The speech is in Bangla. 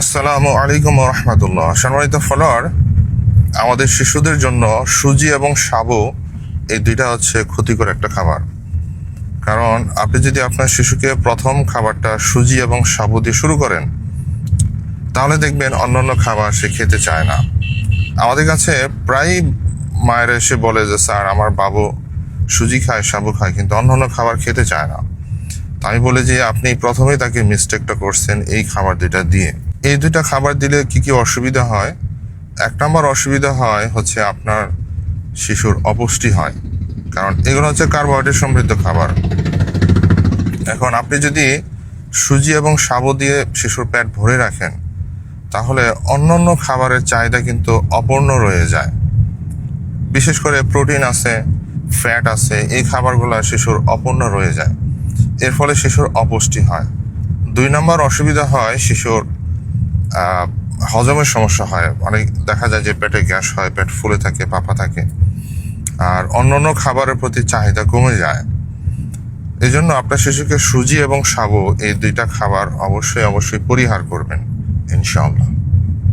আসসালামু আলাইকুম রহমতুল্লাহ। সম্মানিত ফলোয়ার, আমাদের শিশুদের জন্য সুজি এবং সাবু এই দুইটা হচ্ছে ক্ষতিকর একটা খাবার। কারণ আপনি যদি আপনার শিশুকে প্রথম খাবারটা সুজি এবং সাবু দিয়ে শুরু করেন, তাহলে দেখবেন অন্যান্য খাবার সে খেতে চায় না। আমাদের কাছে প্রায় মায়েরা এসে বলে যে, স্যার, আমার বাবু সুজি খায়, সাবু খায়, কিন্তু অন্যান্য খাবার খেতে চায় না। আমি বলি যে, আপনি প্রথমেই তাকে মিস্টেকটা করছেন, এই খাবার দুইটা দিয়ে। এই দুইটা খাবার দিলে কি কি অসুবিধা হয়? এক নম্বর অসুবিধা হয় হচ্ছে আপনার শিশুর অপুষ্টি হয়। কারণ এগুলো হচ্ছে কার্বোহাইড্রেট সমৃদ্ধ খাবার। এখন আপনি যদি সুজি এবং সাবু দিয়ে শিশুর পেট ভরে রাখেন, তাহলে অন্যান্য খাবারের চাহিদা কিন্তু অপূর্ণ রয়ে যায়। বিশেষ করে প্রোটিন আছে, ফ্যাট আছে, এই খাবারগুলো শিশুর অপূর্ণ রয়ে যায়। এর ফলে শিশুর অপুষ্টি হয়। দুই নম্বর অসুবিধা হয় শিশুর হজমের সমস্যা হয়। অনেক দেখা যায় যে পেটে গ্যাস হয়, পেট ফুলে থাকে, পাপা থাকে। আর অন্য অন্য খাবারের প্রতি চাহিদা কমে যায়। এই জন্য আপনার শিশুকে সুজি এবং সাবু এই দুইটা খাবার অবশ্যই অবশ্যই পরিহার করবেন, ইনশাআল্লাহ।